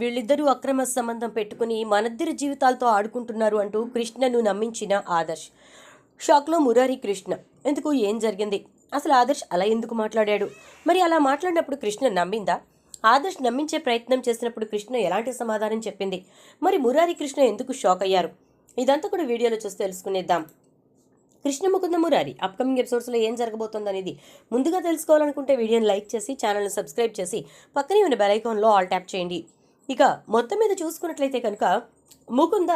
వీళ్ళిద్దరూ అక్రమ సంబంధం పెట్టుకుని మనద్దరి జీవితాలతో ఆడుకుంటున్నారు అంటూ కృష్ణను నమ్మించిన ఆదర్శ్. షాక్లో మురారి కృష్ణ ఎందుకు? ఏం జరిగింది? అసలు ఆదర్శ్ అలా ఎందుకు మాట్లాడాడు? మరి అలా మాట్లాడినప్పుడు కృష్ణ నమ్మిందా? ఆదర్శ్ నమ్మించే ప్రయత్నం చేసినప్పుడు కృష్ణ ఎలాంటి సమాధానం చెప్పింది? మరి మురారి కృష్ణ ఎందుకు షాక్ అయ్యారు? ఇదంతా కూడా వీడియోలో చూసి తెలుసుకునేద్దాం. కృష్ణ ముకుంద మురారి అప్కమింగ్ ఎపిసోడ్స్లో ఏం జరగబోతోందనేది ముందుగా తెలుసుకోవాలనుకుంటే వీడియోని లైక్ చేసి ఛానల్ని సబ్స్క్రైబ్ చేసి పక్కనే ఉన్న బెల్ ఐకాన్లో ఆల్ ట్యాప్ చేయండి. ఇక మొత్తం మీద చూసుకున్నట్లయితే కనుక ముకుంద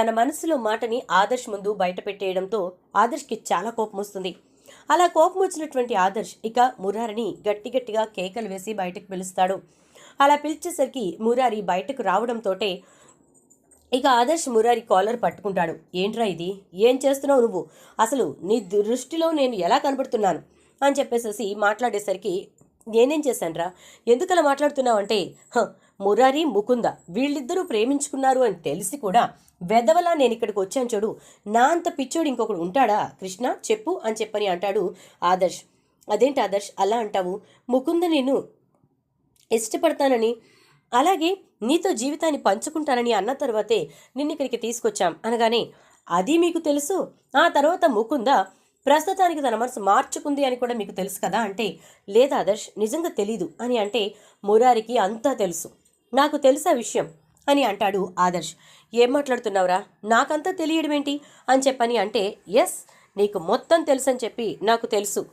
తన మనసులో మాటని ఆదర్శ్ ముందు బయట పెట్టేయడంతో ఆదర్శ్కి చాలా కోపం వస్తుంది. అలా కోపం వచ్చినటువంటి ఆదర్శ్ ఇక మురారిని గట్టి గట్టిగా కేకలు వేసి బయటకు పిలుస్తాడు. అలా పిలిచేసరికి మురారి బయటకు రావడంతోటే ఇక ఆదర్శ్ మురారి కాలర్ పట్టుకుంటాడు. ఏంట్రా ఇది? ఏం చేస్తున్నావు నువ్వు? అసలు నీ దృష్టిలో నేను ఎలా కనబడుతున్నాను? అని చెప్పేసేసి మాట్లాడేసరికి నేనేం చేశానురా? ఎందుకలా మాట్లాడుతున్నావు? అంటే "హ, మురారి ముకుంద వీళ్ళిద్దరూ ప్రేమించుకున్నారు అని తెలిసి కూడా వెదవలా నేను ఇక్కడికి వచ్చాను చూడు నా అంత పిచ్చోడు ఇంకొకడు ఉంటాడా? కృష్ణ చెప్పు అని చెప్పని అంటాడు ఆదర్శ్. అదేంటి ఆదర్శ్ అలా అంటావు? ముకుంద నేను ఇష్టపడతానని అలాగే నీతో జీవితాన్ని పంచుకుంటానని అన్న తర్వాతే నిన్ను ఇక్కడికి తీసుకొచ్చాం అనగానే అది మీకు తెలుసు? ఆ తర్వాత ముకుంద ప్రస్తుతానికి తన మనసు మార్చుకుంది అని కూడా మీకు తెలుసు కదా అంటే లేదా ఆదర్శ్ నిజంగా తెలీదు అని అంటే మురారికి అంతా తెలుసు. నాకు తెలుసా విషయం? అని అంటాడు ఆదర్శ్. ఏం మాట్లాడుతున్నావురా? నాకంతా తెలియడం ఏంటి అని చెప్పని అంటే ఎస్ నీకు మొత్తం తెలుసని చెప్పి నాకు తెలుసు.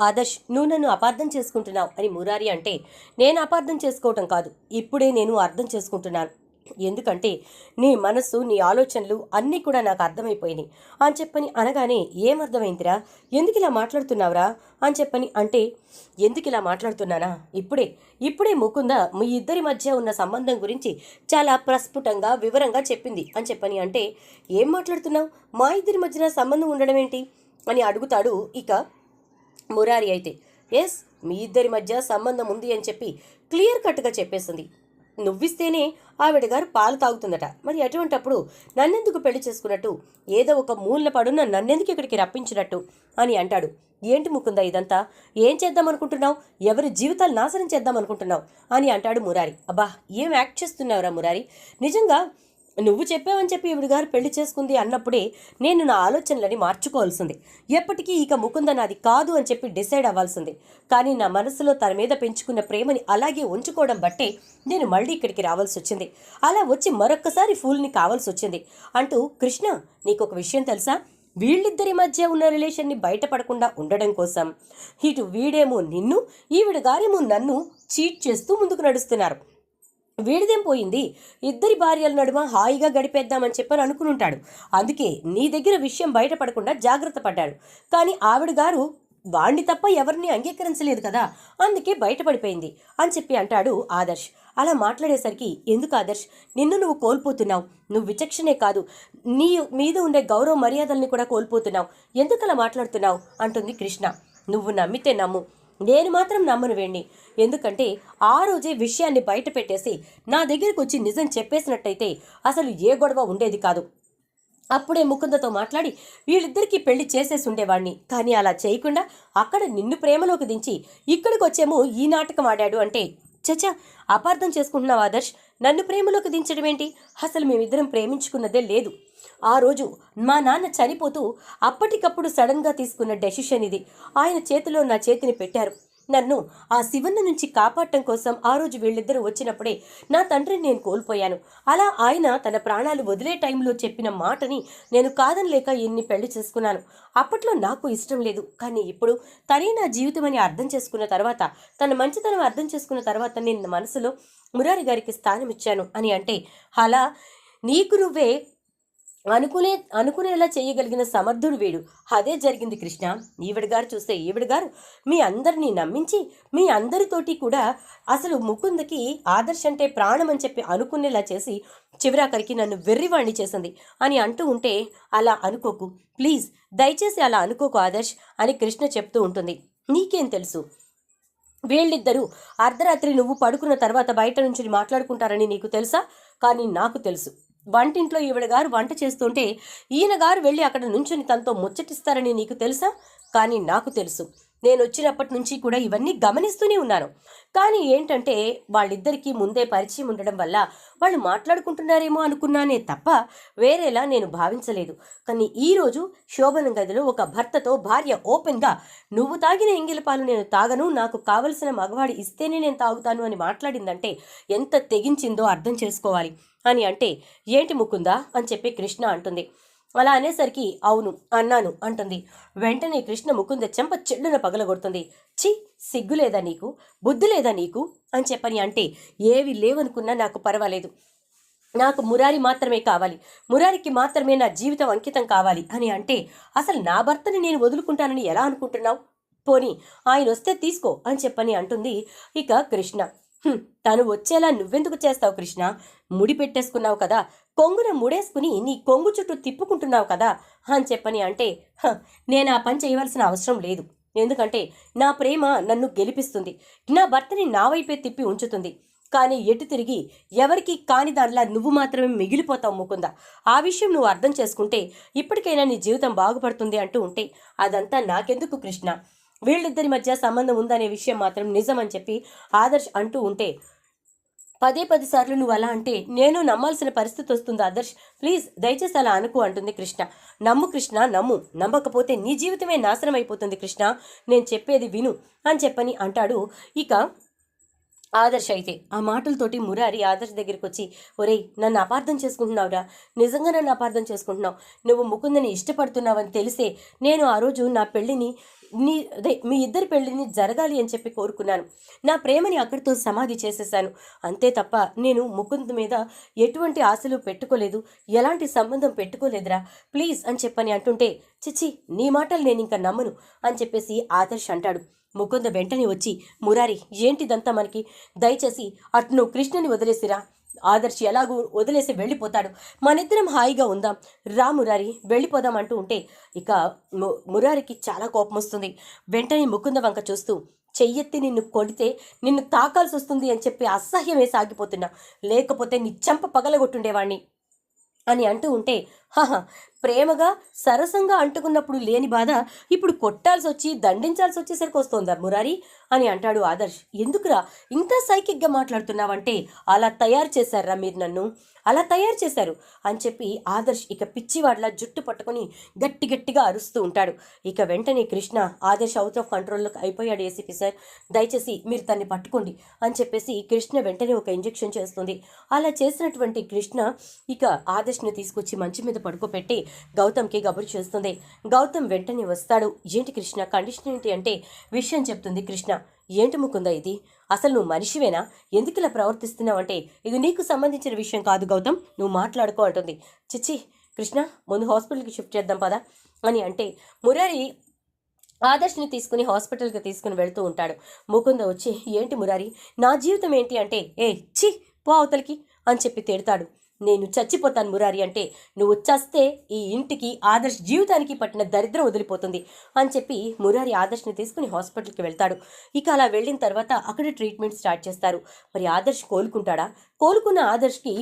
ఆదర్శ్ నువ్వు నన్ను అపార్థం చేసుకుంటున్నావు అని మురారి అంటే నేను అపార్థం చేసుకోవటం కాదు. ఇప్పుడే నేను అర్థం చేసుకుంటున్నాను. ఎందుకంటే నీ మనస్సు నీ ఆలోచనలు అన్నీ కూడా నాకు అర్థమైపోయినాయి. అని చెప్పని అనగానే ఏమర్థమైందిరా? ఎందుకు ఇలా మాట్లాడుతున్నావురా? అని చెప్పని అంటే ఎందుకు ఇలా మాట్లాడుతున్నానా? ఇప్పుడే ఇప్పుడే ముకుంద మీ ఇద్దరి మధ్య ఉన్న సంబంధం గురించి చాలా ప్రస్ఫుటంగా వివరంగా చెప్పింది. అని చెప్పని అంటే ఏం మాట్లాడుతున్నావు? మా ఇద్దరి మధ్యన సంబంధం ఉండడం ఏంటి? అని అడుగుతాడు ఇక మురారి అయితే. ఎస్ మీ ఇద్దరి మధ్య సంబంధం ఉంది అని చెప్పి క్లియర్ కట్గా చెప్పేసింది. నువ్విస్తేనే ఆవిడ గారు పాలు తాగుతుందట. మరి అటువంటప్పుడు నన్నెందుకు పెళ్ళి చేసుకున్నట్టు? ఏదో ఒక మూలన పడున్న నన్నెందుకు ఇక్కడికి రప్పించినట్టు? అని అంటాడు. ఏంటి ముకుందా ఇదంతా? ఏం చేద్దాం అనుకుంటున్నావు ఎవరి జీవితాలు నాశనం చేద్దాం అనుకుంటున్నావు అని అంటాడు మురారి. అబ్బా ఏం యాక్ట్ చేస్తున్నావురా మురారి? నిజంగా నువ్వు చెప్పావని చెప్పి ఈవిడ గారు పెళ్ళి చేసుకుంది అన్నప్పుడే నేను నా ఆలోచనలని మార్చుకోవాల్సింది. ఎప్పటికీ ఇక ముకుంద నాది కాదు అని చెప్పి డిసైడ్ అవ్వాల్సింది. కానీ నా మనసులో తన మీద పెంచుకున్న ప్రేమని అలాగే ఉంచుకోవడం బట్టే నేను మళ్ళీ ఇక్కడికి రావాల్సి వచ్చింది. అలా వచ్చి మరొక్కసారి ఫూల్ని కావాల్సి వచ్చింది. అంటూ కృష్ణ నీకు ఒక విషయం తెలుసా? వీళ్ళిద్దరి మధ్య ఉన్న రిలేషన్ని బయటపడకుండా ఉండడం కోసం. ఇటు వీడేమో నిన్ను ఈవిడ గారేమో నన్ను చీట్ చేస్తూ ముందుకు నడుస్తున్నారు. వీడిదేం పోయింది? ఇద్దరి భార్యల నడుమ హాయిగా గడిపేద్దామని చెప్పని అనుకునుంటాడు. అందుకే నీ దగ్గర విషయం బయటపడకుండా జాగ్రత్త పడ్డాడు. కానీ ఆవిడ గారు వాణ్ణి తప్ప ఎవరిని అంగీకరించలేదు కదా అందుకే బయటపడిపోయింది అని చెప్పి అంటాడు ఆదర్శ్. అలా మాట్లాడేసరికి ఎందుకు ఆదర్శ్? నిన్ను నువ్వు కోల్పోతున్నావు. నువ్వు విచక్షణే కాదు. నీ మీద ఉండే గౌరవ మర్యాదల్ని కూడా కోల్పోతున్నావు. ఎందుకు అలా మాట్లాడుతున్నావు? అంటుంది కృష్ణ. నువ్వు నమ్మితే నమ్ము. నేను మాత్రం నమ్మను వేణ్ణి. ఎందుకంటే ఆ రోజే విషయాన్ని బయట పెట్టేసి నా దగ్గరికి వచ్చి నిజం చెప్పేసినట్టయితే అసలు ఏ గొడవ ఉండేది కాదు. అప్పుడే ముకుందతో మాట్లాడి వీళ్ళిద్దరికీ పెళ్ళి చేసేసి ఉండేవాణ్ణి. కానీ అలా చేయకుండా అక్కడ నిన్ను ప్రేమలోకి దించి ఇక్కడికి వచ్చేమో ఈ నాటకం ఆడాడు అంటే చచా అపార్థం చేసుకుంటున్నావు ఆదర్శ్. నన్ను ప్రేమలోకి దించడం ఏంటి? అసలు మేమిద్దరం ప్రేమించుకున్నదే లేదు. ఆ రోజు మా నాన్న చనిపోతూ అప్పటికప్పుడు సడన్గా తీసుకున్న డెసిషన్ ఇది. ఆయన చేతిలో నా చేతిని పెట్టారు. నన్ను ఆ శివన్న నుంచి కాపాడటం కోసం ఆ రోజు వీళ్ళిద్దరూ వచ్చినప్పుడే నా తండ్రిని నేను కోల్పోయాను. అలా ఆయన తన ప్రాణాలు వదిలే టైంలో చెప్పిన మాటని నేను కాదనలేక ఎన్ని పెళ్ళి చేసుకున్నాను. అప్పట్లో నాకు ఇష్టం లేదు. కానీ ఇప్పుడు తనే నా జీవితం అని అర్థం చేసుకున్న తర్వాత తన మంచితనం అర్థం చేసుకున్న తర్వాత నేను నా మనసులో మురారి గారికి స్థానం ఇచ్చాను అని అంటే అలా నీకు నువ్వే అనుకునే అనుకునేలా చేయగలిగిన సమర్థుడు వీడు. అదే జరిగింది కృష్ణ. ఈవిడ గారు చూస్తే ఈవిడ గారు మీ అందరినీ నమ్మించి మీ అందరితోటి కూడా అసలు ముకుందకి ఆదర్శ అంటే ప్రాణం అని చెప్పి అనుకునేలా చేసి చివరాఖరికి నన్ను వెర్రివాణ్ణి చేసింది అని అంటూ ఉంటే అలా అనుకోకు. ప్లీజ్ దయచేసి అలా అనుకోకు ఆదర్శ్ అని కృష్ణ చెప్తూ ఉంటుంది. నీకేం తెలుసు? వీళ్ళిద్దరూ అర్ధరాత్రి నువ్వు పడుకున్న తర్వాత బయట నుంచి మాట్లాడుకుంటారని నీకు తెలుసా? కానీ నాకు తెలుసు. వంటింట్లో ఈవిడ గారు వంట చేస్తుంటే ఈయన గారు వెళ్ళి అక్కడ నుంచుని తనతో ముచ్చటిస్తారని నీకు తెలుసా? కానీ నాకు తెలుసు. నేను వచ్చినప్పటి నుంచి కూడా ఇవన్నీ గమనిస్తూనే ఉన్నాను. కానీ ఏంటంటే వాళ్ళిద్దరికీ ముందే పరిచయం ఉండడం వల్ల వాళ్ళు మాట్లాడుకుంటున్నారేమో అనుకున్నానే తప్ప వేరేలా నేను భావించలేదు. కానీ ఈరోజు శోభన గదిలో ఒక భర్తతో భార్య ఓపెన్గా నువ్వు తాగిన ఎంగిల పాలు నేను తాగను నాకు కావలసిన మగవాడు ఇస్తేనే నేను తాగుతాను అని మాట్లాడిందంటే ఎంత తెగించిందో అర్థం చేసుకోవాలి. అని అంటే ఏంటి ముకుందా? అని చెప్పి కృష్ణ అంటుంది. అలా అనేసరికి అవును అన్నాను అంటుంది. వెంటనే కృష్ణ ముకుంద చెంప చెడ్డున పగలగొడుతుంది. చి సిగ్గు లేదా నీకు? బుద్ధి లేదా నీకు? అని చెప్పని అంటే ఏవి లేవనుకున్నా నాకు పర్వాలేదు. నాకు మురారి మాత్రమే కావాలి. మురారికి మాత్రమే నా జీవితం అంకితం కావాలి అని అంటే అసలు నా భర్తని నేను వదులుకుంటానని ఎలా అనుకుంటున్నావు? పోని ఆయన వస్తే తీసుకో అని చెప్పని అంటుంది ఇక కృష్ణ. తను వచ్చేలా నువ్వెందుకు చేస్తావు కృష్ణ? ముడి పెట్టేసుకున్నావు కదా కొంగున ముడేసుకుని నీ కొంగు చుట్టూ తిప్పుకుంటున్నావు కదా అని చెప్పని అంటే "హ, నేను ఆ పని చేయవలసిన అవసరం లేదు. ఎందుకంటే నా ప్రేమ నన్ను గెలిపిస్తుంది. నా భర్తని నా వైపే తిప్పి ఉంచుతుంది. కానీ ఎటు తిరిగి ఎవరికి కాని దానిలా నువ్వు మాత్రమే మిగిలిపోతావు ముకుంద. ఆ విషయం నువ్వు అర్థం చేసుకుంటే ఇప్పటికైనా నీ జీవితం బాగుపడుతుంది అంటూ ఉంటే అదంతా నాకెందుకు కృష్ణ? వీళ్ళిద్దరి మధ్య సంబంధం ఉందనే విషయం మాత్రం నిజమని చెప్పి ఆదర్శ్ అంటూ ఉంటే పదే పది సార్లు నువ్వు అలా అంటే నేను నమ్మాల్సిన పరిస్థితి వస్తుంది ఆదర్శ్. ప్లీజ్ దయచేసి అలా అనుకు అంటుంది కృష్ణ. నమ్ము కృష్ణ నమ్ము. నమ్మకపోతే నీ జీవితమే నాశనం అయిపోతుంది కృష్ణ. నేను చెప్పేది విను అని చెప్పని అంటాడు. ఇక ఆదర్శ్ అయితే. ఆ మాటలతోటి మురారి ఆదర్శ్ దగ్గరికి వచ్చి ఒరేయ్ నన్ను అపార్థం చేసుకుంటున్నావురా. నిజంగా నన్ను అపార్థం చేసుకుంటున్నావు. నువ్వు ముకుందని ఇష్టపడుతున్నావని తెలిసే నేను ఆ రోజు నా పెళ్ళిని నీ అదే మీ ఇద్దరి పెళ్ళిని జరగాలి అని చెప్పి కోరుకున్నాను. నా ప్రేమని అక్కడితో సమాధి చేసేసాను. అంతే తప్ప నేను ముకుంద్ మీద ఎటువంటి ఆశలు పెట్టుకోలేదు. ఎలాంటి సంబంధం పెట్టుకోలేదురా. ప్లీజ్ అని చెప్పని అంటుంటే చిచ్చి నీ మాటలు నేను ఇంకా నమ్మను అని చెప్పేసి ఆదర్శ్ అంటాడు. ముకుంద వెంటనే వచ్చి మురారి ఏంటిదంతా మనకి? దయచేసి అటు నువ్వు కృష్ణని వదిలేసిరా. ఆదర్శ్ ఎలాగూ వదిలేసి వెళ్ళిపోతాడు. మనిద్దరం హాయిగా ఉందాం. రా మురారి వెళ్ళిపోదాం అంటూ ఉంటే ఇక మురారికి చాలా కోపం వస్తుంది. వెంటనే ముకుంద వంక చూస్తూ చెయ్యెత్తి నిన్ను కొడితే నిన్ను తాకాల్సి వస్తుంది అని చెప్పి అసహ్యమే సాగిపోతున్నా. లేకపోతే నీ చెంప పగలగొట్టుండేవాణ్ణి అని అంటూ ఉంటే హహ ప్రేమగా సరసంగా అంటుకున్నప్పుడు లేని బాధ ఇప్పుడు కొట్టాల్సి వచ్చి దండించాల్సి వచ్చేసరికి వస్తోందా మురారి అని అంటాడు ఆదర్శ్. ఎందుకురా ఇంత సైకిక్గా మాట్లాడుతున్నావంటే అలా తయారు చేశారా మీరు నన్ను? అలా తయారు చేశారు అని చెప్పి ఆదర్శ్ ఇక పిచ్చివాడ్లా జుట్టు పట్టుకొని గట్టి గట్టిగా అరుస్తూ ఉంటాడు. ఇక వెంటనే కృష్ణ ఆదర్శ్ అవుట్ ఆఫ్ కంట్రోల్లోకి అయిపోయాడు ఏసీపీ సార్ దయచేసి మీరు తన్ని పట్టుకోండి అని చెప్పేసి కృష్ణ వెంటనే ఒక ఇంజెక్షన్ చేస్తుంది. అలా చేసినటువంటి కృష్ణ ఇక ఆదర్శ్ని తీసుకొచ్చి మంచి మీద పడుకోబెట్టి గౌతమ్కి గబురు చేస్తుంది. గౌతమ్ వెంటనే వస్తాడు. ఏంటి కృష్ణ? కండిషన్ ఏంటి అంటే విషయం చెప్తుంది కృష్ణ. ఏంటి ముకుంద ఇది? అసలు నువ్వు మనిషివేనా? ఎందుకు ఇలా ప్రవర్తిస్తున్నావు అంటే ఇది నీకు సంబంధించిన విషయం కాదు గౌతమ్. నువ్వు మాట్లాడుకో అంటుంది. చిచ్చి కృష్ణ ముందు హాస్పిటల్కి షిఫ్ట్ చేద్దాం పదా అని అంటే మురారి ఆదర్శ్ని తీసుకుని హాస్పిటల్కి తీసుకుని వెళ్తూ ఉంటాడు. ముకుంద వచ్చి ఏంటి మురారి? నా జీవితం ఏంటి అంటే ఏ చి పో అవతలికి అని చెప్పి తిడతాడు నేను చచ్చిపోతాను మురారి అంటే నువ్వు చస్తే ఈ ఇంటికి ఆదర్శ్ జీవితానికి పట్టిన దరిద్రం వదిలిపోతుంది అని చెప్పి మురారి ఆదర్శ్ని తీసుకుని హాస్పిటల్కి వెళ్తాడు. ఇక అలా వెళ్ళిన తర్వాత అక్కడ ట్రీట్మెంట్ స్టార్ట్ చేస్తారు. మరి ఆదర్శ్ కోలుకుంటాడా? కోలుకున్న ఆదర్శ్కి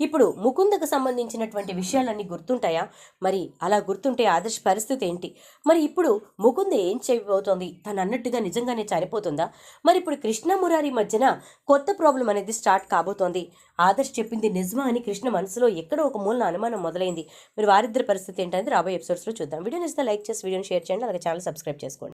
ఇప్పుడు ముకుందకు సంబంధించినటువంటి విషయాలన్నీ గుర్తుంటాయా? మరి అలా గుర్తుంటే ఆదర్శ్ పరిస్థితి ఏంటి? మరి ఇప్పుడు ముకుంద ఏం చేయబోతోంది? తను అన్నట్టుగా నిజంగానే చనిపోతుందా? మరి ఇప్పుడు కృష్ణ మురారి మధ్యన కొత్త ప్రాబ్లం అనేది స్టార్ట్ కాబోతోంది. ఆదర్శ్ చెప్పింది నిజమా అని కృష్ణ మనసులో ఎక్కడో ఒక మూలన అనుమానం మొదలైంది. మరి వారిద్దరి పరిస్థితి ఏంటనేది రాబోయే ఎపిసోడ్స్లో చూద్దాం. వీడియో నచ్చితే లైక్ చేసి వీడియోని షేర్ చేయండి. అలాగే ఛానల్ సబ్స్క్రైబ్ చేసుకోండి.